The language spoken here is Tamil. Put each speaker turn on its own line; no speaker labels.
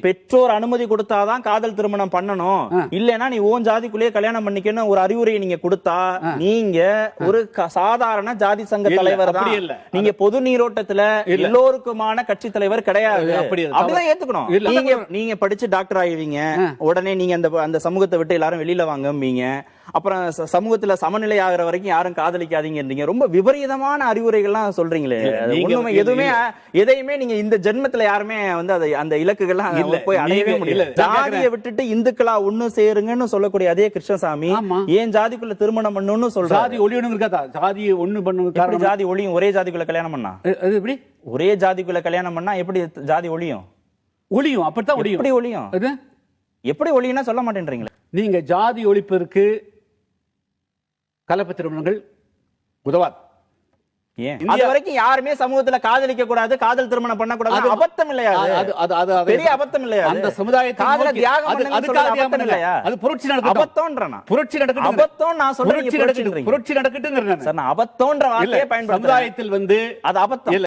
பெற்றோர் அனுமதி கொடுத்தாதான் காதல் திருமணம் பண்ணணும்.
ஆ.
இல்லனா நீ ஓன் ஜாதிக்குள்ளேயே கல்யாணம் பண்ணிக்கணும் ஒரு அறிவுரையை நீங்க கொடுத்தா நீங்க ஒரு சாதாரண ஜாதி சங்க தலைவர் தான். நீங்க பொது நீரோட்டத்துல. எல்லோருக்குமான கட்சி தலைவர் கிடையாது. அப்படிதான் ஏத்துக்கணும். நீங்க நீங்க படிச்சு டாக்டர் ஆயிவீங்க. உடனே நீங்க அந்த அந்த சமூகத்தை விட்டு எல்லாரும் வெளியில வாங்கம்பீங்க. அப்புறம் சமூகத்துல சமநிலை ஆகுற வரைக்கும் யாரும் காதலிக்காதீங்கன்றீங்க ரொம்ப விபரீதமான அறிவுரைகள்லாம் சொல்றீங்களே.
இல்ல,
எதுவுமே எதையுமே நீங்க இந்த ஜென்மத்துல யாருமே வந்து அதை அந்த இலக்குகள்லாம் போய் அடையவே முடியல. ஜாதியை விட்டுட்டு இந்துக்களா ஒண்ணு சேருங்கன்னு சொல்லக்கூடிய அதே கிருஷ்ணசாமி. ஏன் ஜாதிக்குள்ள திருமணம் பண்ணணும்னு சொல்றாரு.
ஜாதி ஒளியணும் இருக்காதா ஜாதி ஒண்ணு பண்ணு
ஜாதி ஒளியும்? ஒரே ஜாதிக்குள்ள கல்யாணம் பண்ணா?
அது எப்படி?
ஒரே ஜாதிக்குள்ள கல்யாணம் பண்ணா எப்படி ஜாதி ஒளியும்?
ஒளியும் அப்படித்தான் ஒளியும்.
எப்படி ஒளியும்? எப்படி ஒளியும்னா சொல்ல மாட்டேன்றீங்களே.
நீங்க ஜாதி ஒழிப்பிற்கு கலப்பு திருமணங்கள் உதவாது
அது வரைக்கும் யாருமே சமூகத்துல காதலிக்க கூடாது காதல் திருமணம் பண்ண கூடாது
அது-
அபத்தம் இல்லையா அது?
அது
பெரிய அபத்தம் இல்லையா?
அந்த
காதல
நோக்கி-
தியாகம் அபத்தம். இல்லையா?
அது புரட்சி
அபத்தம்ன்றனா
புரட்சி நடக்கட்டும்
அபத்தம் நான் சொல்றேன்
புரட்சி
நீங்க
நடக்கட்டும்
புரட்சின்றீங்க.
புரட்சி நடக்கட்டுங்கிறேன்
சார் நான் அபத்தம்ன்ற
இல்ல
வார்த்தையே பயன்படுத்துறேன்
சமுதாயத்தில் வந்து
அது அபத்தம்